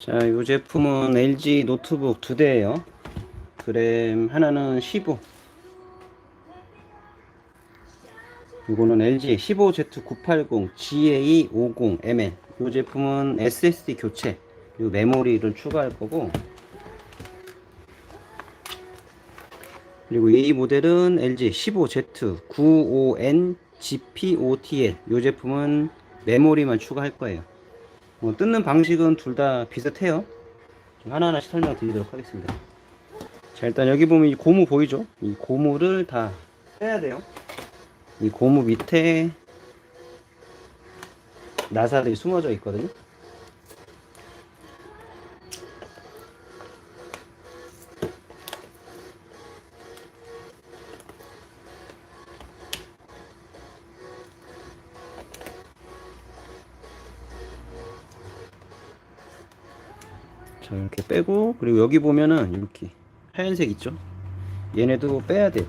자, 이 제품은 LG 노트북 두 대예요. 그램 하나는 15. 이거는 LG 15Z980GA50MN. 이 제품은 SSD 교체, 그리고 메모리를 추가할 거고. 그리고 이 모델은 LG 15Z95NGPOTL. 이 제품은 메모리만 추가할 거예요. 뭐 뜯는 방식은 둘 다 비슷해요. 좀 하나하나씩 설명드리도록 하겠습니다. 자, 일단 여기 보면 이 고무 보이죠? 이 고무를 다 빼야 돼요. 이 고무 밑에 나사들이 숨어져 있거든요. 그리고 여기 보면은 이렇게 하얀색 있죠? 얘네도 빼야 돼요.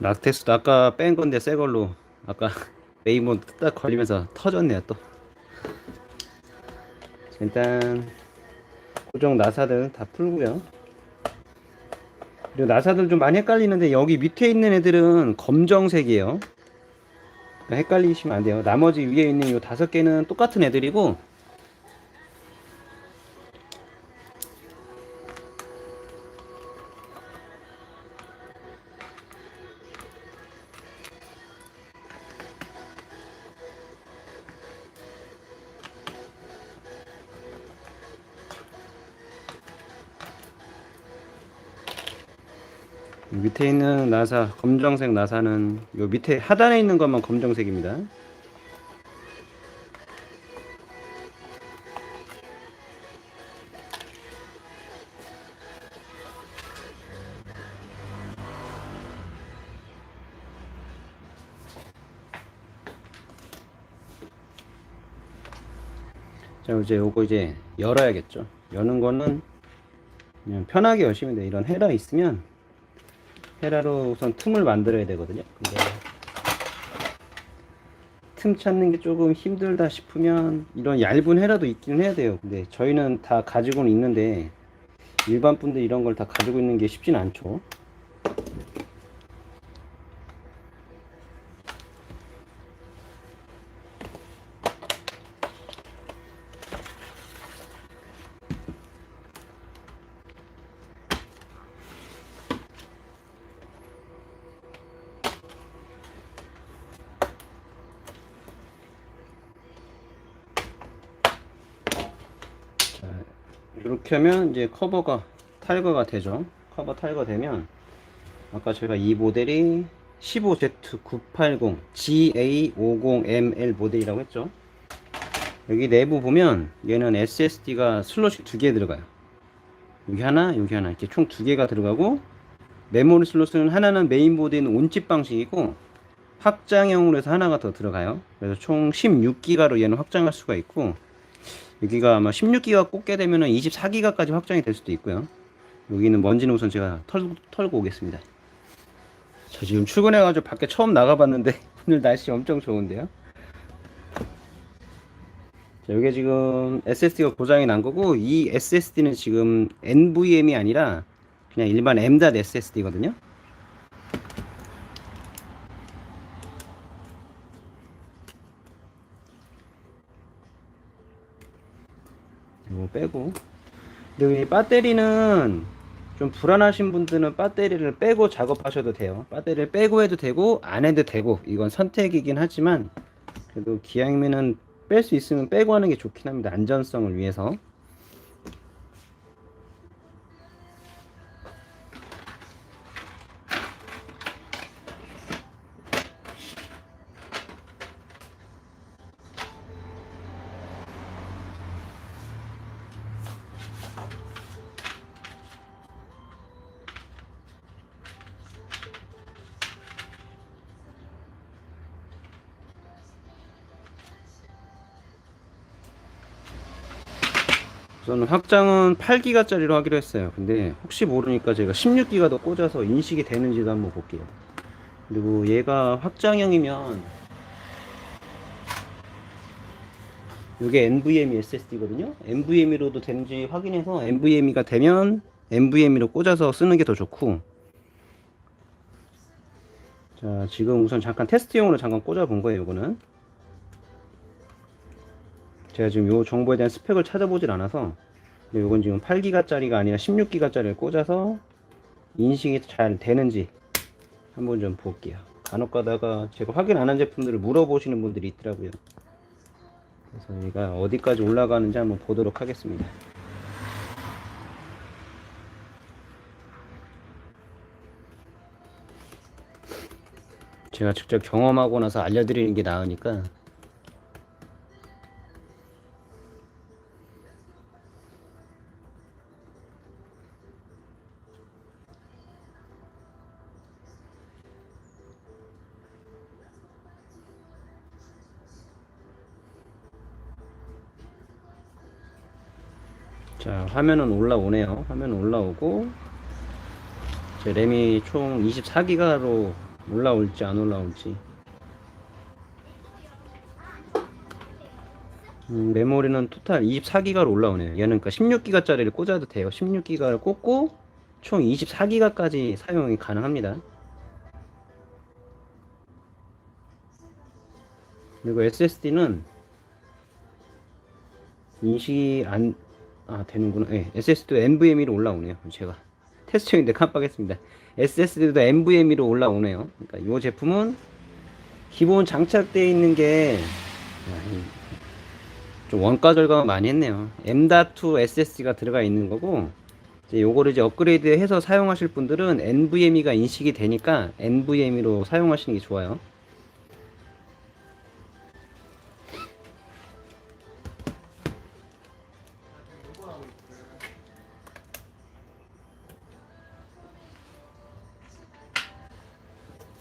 락테스도 아까 뺀 건데 새 걸로 아까 메인본 딱 걸리면서 터졌네요 또. 일단 고정 나사들 다 풀고요. 그리고 나사들 좀 많이 헷갈리는데 여기 밑에 있는 애들은 검정색이에요. 그러니까 헷갈리시면 안 돼요. 나머지 위에 있는 이 다섯 개는 똑같은 애들이고 밑에 있는 나사 검정색 나사는 요 밑에 하단에 있는 것만 검정색입니다. 자 이제 요거 이제 열어야겠죠. 여는 거는 그냥 편하게 여시면 돼요. 이런 헤라 있으면 헤라로 우선 틈을 만들어야 되거든요. 근데 틈 찾는 게 조금 힘들다 싶으면 이런 얇은 헤라도 있긴 해야 돼요. 근데 저희는 다 가지고는 있는데 일반 분들 이런 걸 다 가지고 있는 게 쉽진 않죠. 이렇게 하면 이제 커버가 탈거가 되죠. 커버 탈거 되면 아까 저희가 이 모델이 15Z980GA50ML 모델이라고 했죠. 여기 내부 보면 얘는 SSD가 슬롯이 두 개 들어가요. 여기 하나, 여기 하나 이렇게 총 두 개가 들어가고 메모리 슬롯은 하나는 메인보드에 있는 온집 방식이고 확장형으로 해서 하나가 더 들어가요. 그래서 총 16기가로 얘는 확장할 수가 있고 여기가 아마 16기가 꽂게 되면 24기가까지 확장이 될 수도 있고요. 여기는 먼지는 우선 제가 털, 털고 오겠습니다. 저 지금 출근해가지고 밖에 처음 나가봤는데 오늘 날씨 엄청 좋은데요. 자, 이게 지금 SSD가 고장이 난 거고 이 SSD는 지금 NVM이 아니라 그냥 일반 M.SSD거든요. 빼고. 그리고 이 배터리는 좀 불안하신 분들은 배터리를 빼고 작업하셔도 돼요. 배터리를 빼고 해도 되고 안 해도 되고. 이건 선택이긴 하지만 그래도 기왕이면은 뺄 수 있으면 빼고 하는 게 좋긴 합니다. 안전성을 위해서 우선 확장은 8기가짜리로 하기로 했어요. 근데 혹시 모르니까 제가 16기가도 꽂아서 인식이 되는지도 한번 볼게요. 그리고 얘가 확장형이면 이게 NVMe SSD거든요. NVMe로도 되는지 확인해서 NVMe가 되면 NVMe로 꽂아서 쓰는 게 더 좋고 자 지금 우선 잠깐 테스트용으로 잠깐 꽂아 본 거예요 이거는 제가 지금 요 정보에 대한 스펙을 찾아보질 않아서 근데 요건 지금 8기가짜리가 아니라 16기가짜리를 꽂아서 인식이 잘 되는지 한번 좀 볼게요. 간혹 가다가 제가 확인 안 한 제품들을 물어보시는 분들이 있더라고요. 그래서 얘가 어디까지 올라가는지 한번 보도록 하겠습니다. 제가 직접 경험하고 나서 알려드리는 게 나으니까 화면은 올라오네요. 화면은 올라오고 제 램이 총 24기가로 올라올지 안 올라올지. 음, 메모리는 토탈 24기가로 올라오네요. 얘는 그러니까 16기가짜리를 꽂아도 돼요. 16기가를 꽂고 총 24기가까지 사용이 가능합니다. 그리고 SSD는 인식이 안, 아, 되는구나. 예, SSD도 NVMe로 올라오네요. 제가 테스트용인데 깜빡했습니다. SSD도 NVMe로 올라오네요. 그러니까 이 제품은 기본 장착되어 있는 게, 아, 원가 절감을 많이 했네요. M.2 SSD가 들어가 있는 거고, 이제 요거를 이제 업그레이드 해서 사용하실 분들은 NVMe가 인식이 되니까 NVMe로 사용하시는 게 좋아요.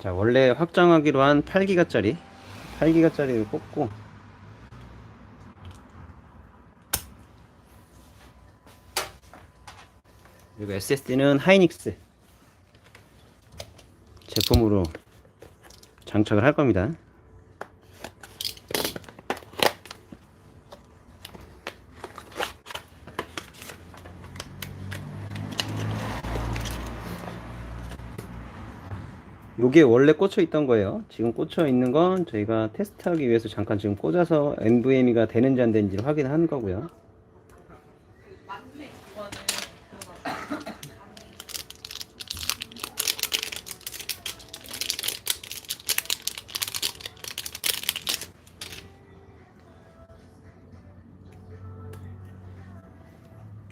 자 원래 확장하기로 한 8기가짜리 8기가짜리를 꽂고. 그리고 SSD는 하이닉스 제품으로 장착을 할 겁니다 요게 원래 꽂혀 있던 거예요. 지금 꽂혀 있는 건 저희가 테스트하기 위해서 잠깐 지금 꽂아서 NVMe가 되는지 안 되는지를 확인한 거고요.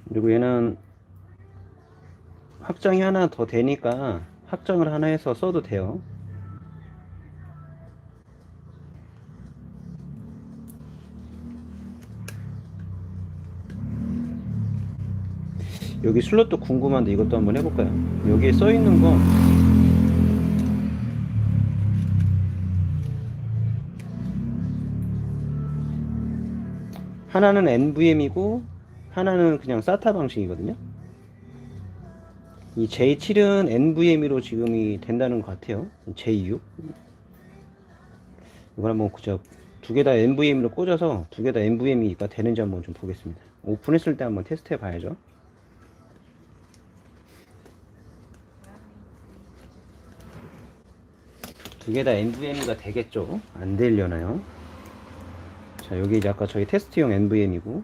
그리고 얘는 확장이 하나 더 되니까 확장을 하나 해서 써도 돼요. 여기 슬롯도 궁금한데 이것도 한번 해볼까요? 여기에 써 있는 거 하나는 NVM이고 하나는 그냥 SATA 방식이거든요. 이 J7은 NVMe로 지금이 된다는 것 같아요. J6. 이걸 한번 그저 두개 다 NVMe로 꽂아서 두 개 다 NVMe가 되는지 한번 좀 보겠습니다. 오픈했을 때 한번 테스트 해 봐야죠. 두 개 다 NVMe가 되겠죠? 안 되려나요? 자, 여기 이제 아까 저희 테스트용 NVMe고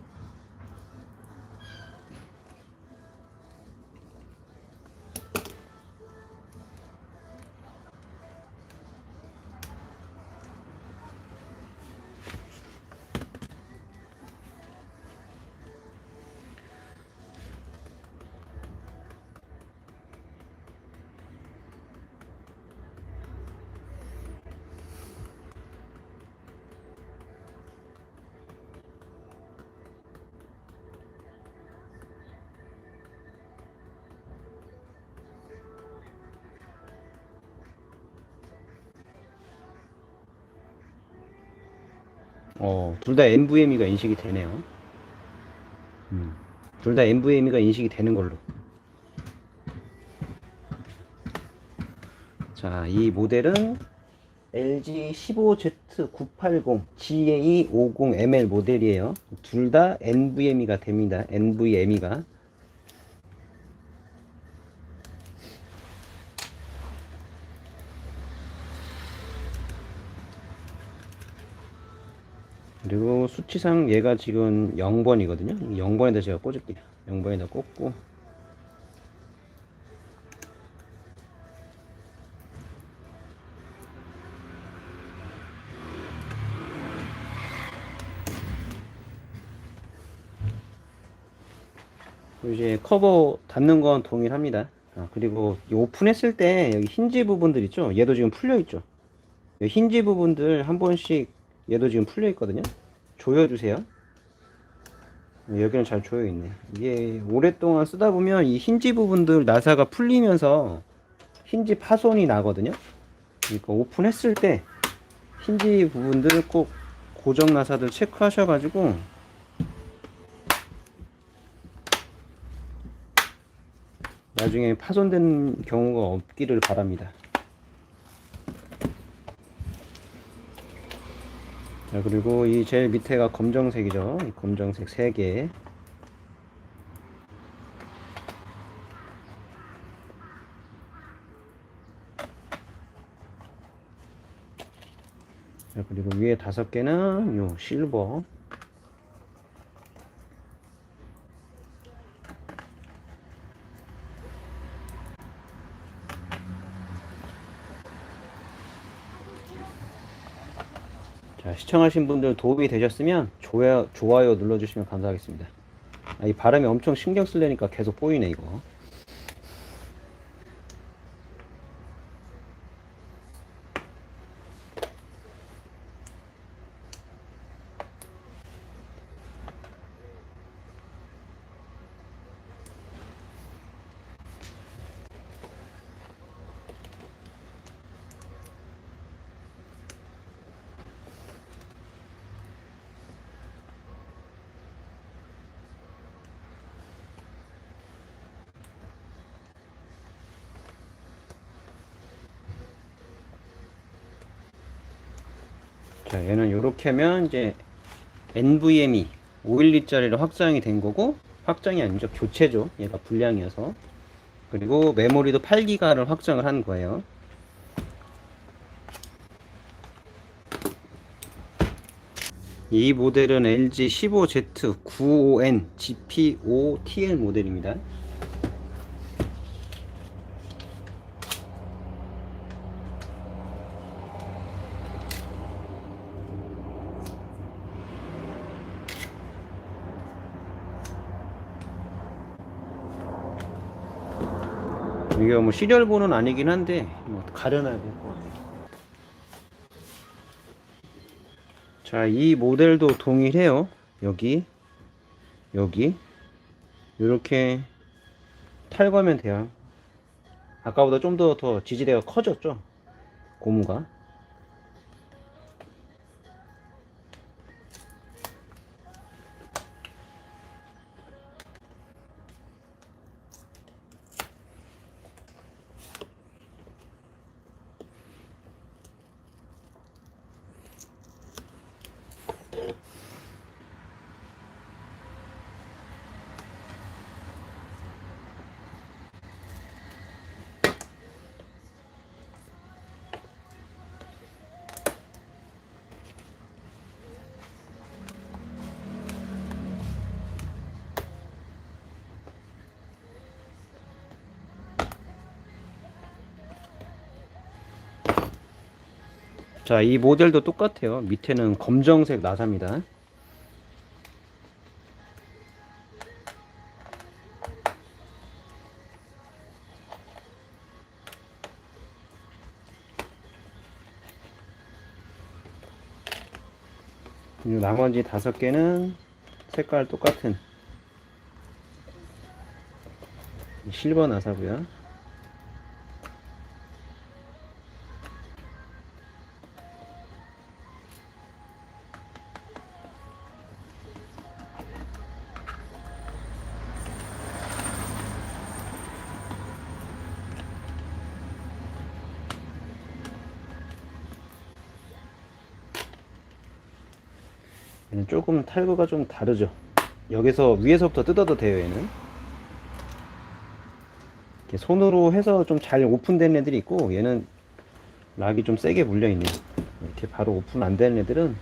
어, 둘 다 NVMe가 인식이 되네요. 음. 둘 다 NVMe가 인식이 되는 걸로. 자, 이 모델은 LG 15Z980 GA50ML 모델이에요. 둘 다 NVMe가 됩니다. NVMe가. 수치상 얘가 지금 0번이거든요. 0번에다 제가 꽂을게요. 0번에다 꽂고 이제 커버 닫는 건 동일합니다. 아, 그리고 이 오픈했을 때 여기 힌지 부분들 있죠? 얘도 지금 풀려 있죠? 이 힌지 부분들 한 번씩 얘도 지금 풀려 있거든요. 조여주세요. 여기는 잘 조여 있네. 이게 오랫동안 쓰다 보면 이 힌지 부분들 나사가 풀리면서 힌지 파손이 나거든요. 그러니까 오픈했을 때 힌지 부분들 꼭 고정 나사들 체크하셔가지고 나중에 파손된 경우가 없기를 바랍니다. 자, 그리고 이 제일 밑에가 검정색이죠. 이 검정색 3개. 자, 그리고 위에 다섯 개는 요 실버. 시청하신 분들 도움이 되셨으면 좋아요, 좋아요 눌러주시면 감사하겠습니다. 아, 이 바람이 엄청 신경 쓰려니까 계속 보이네, 이거. 자, 얘는 이렇게 하면 이제 NVMe 512짜리로 확장이 된 거고 확장이 아니죠. 교체죠. 얘가 불량이어서. 그리고 메모리도 8기가를 확장을 한 거예요. 이 모델은 LG 15Z95N GP5TL 모델입니다. 이게 뭐 시리얼본은 아니긴 한데 뭐 가려놔야 될 것 같아요. 자, 이 모델도 동일해요. 여기, 여기 이렇게 탈거하면 돼요. 아까보다 좀 더 더 지지대가 커졌죠. 고무가. 자, 이 모델도 똑같아요. 밑에는 검정색 나사입니다. 나머지 다섯 개는 색깔 똑같은 실버 나사고요. 조금 탈거가 좀 다르죠. 여기서 위에서부터 뜯어도 돼요, 얘는. 이렇게 손으로 해서 좀 잘 오픈된 애들이 있고, 얘는 락이 좀 세게 물려 있네요. 이렇게 바로 오픈 안 되는 애들은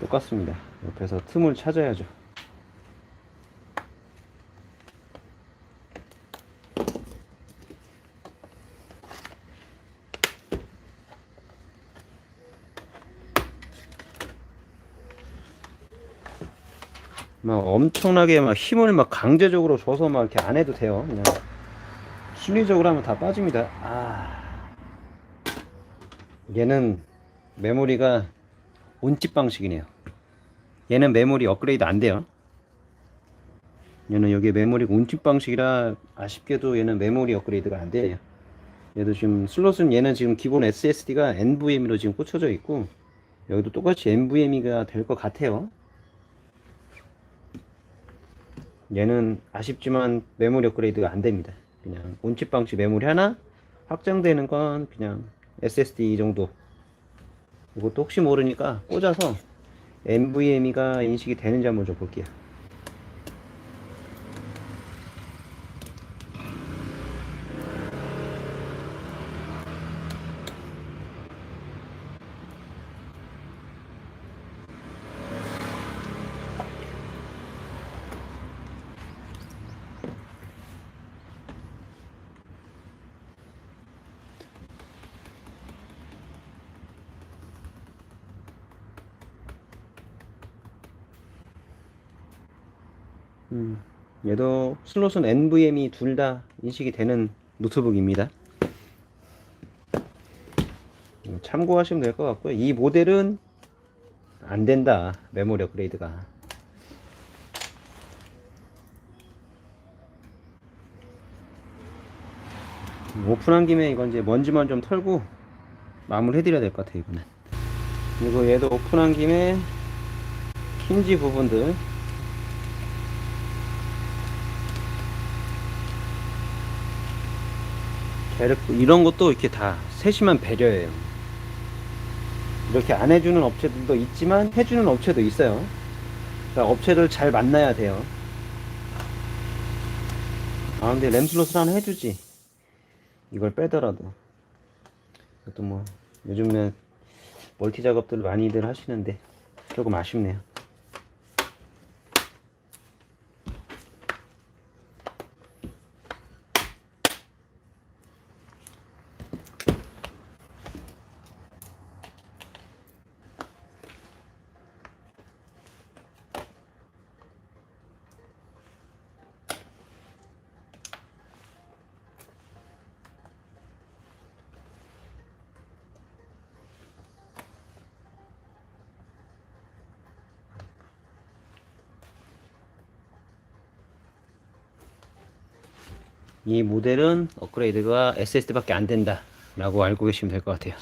똑같습니다. 옆에서 틈을 찾아야죠. 막 엄청나게 막 힘을 막 강제적으로 줘서 막 이렇게 안 해도 돼요. 그냥 심리적으로 하면 다 빠집니다. 아. 얘는 메모리가 온집 방식이네요. 얘는 메모리 업그레이드 안 돼요. 얘는 여기 메모리가 온집 방식이라 아쉽게도 얘는 메모리 업그레이드가 안 돼요. 얘도 지금 슬롯은 얘는 지금 기본 SSD가 NVMe로 지금 꽂혀져 있고 여기도 똑같이 NVMe가 될 것 같아요. 얘는 아쉽지만 메모리 업그레이드가 안 됩니다. 그냥 온칩 방식 메모리 하나 확장되는 건 그냥 SSD 정도. 이것도 혹시 모르니까 꽂아서 NVMe가 인식이 되는지 한번 좀 볼게요. 음, 얘도 슬롯은 NVMe 둘 다 인식이 되는 노트북입니다. 음, 참고하시면 될 것 같고요. 이 모델은 안 된다. 메모리 업그레이드가. 오픈한 김에 이건 이제 먼지만 좀 털고 마무리 해드려야 될 것 같아요. 이거는. 그리고 얘도 오픈한 김에 힌지 부분들 배르크 이런 것도 이렇게 다 세심한 배려예요. 이렇게 안 해주는 업체들도 있지만 해주는 업체도 있어요. 그러니까 업체를 잘 만나야 돼요. 아 근데 램슬롯을 하나 해주지. 이걸 빼더라도. 그것도 뭐 요즘에 멀티 작업들 많이들 하시는데 조금 아쉽네요. 이 모델은 업그레이드가 SSD밖에 안 된다 라고 알고 계시면 될 것 같아요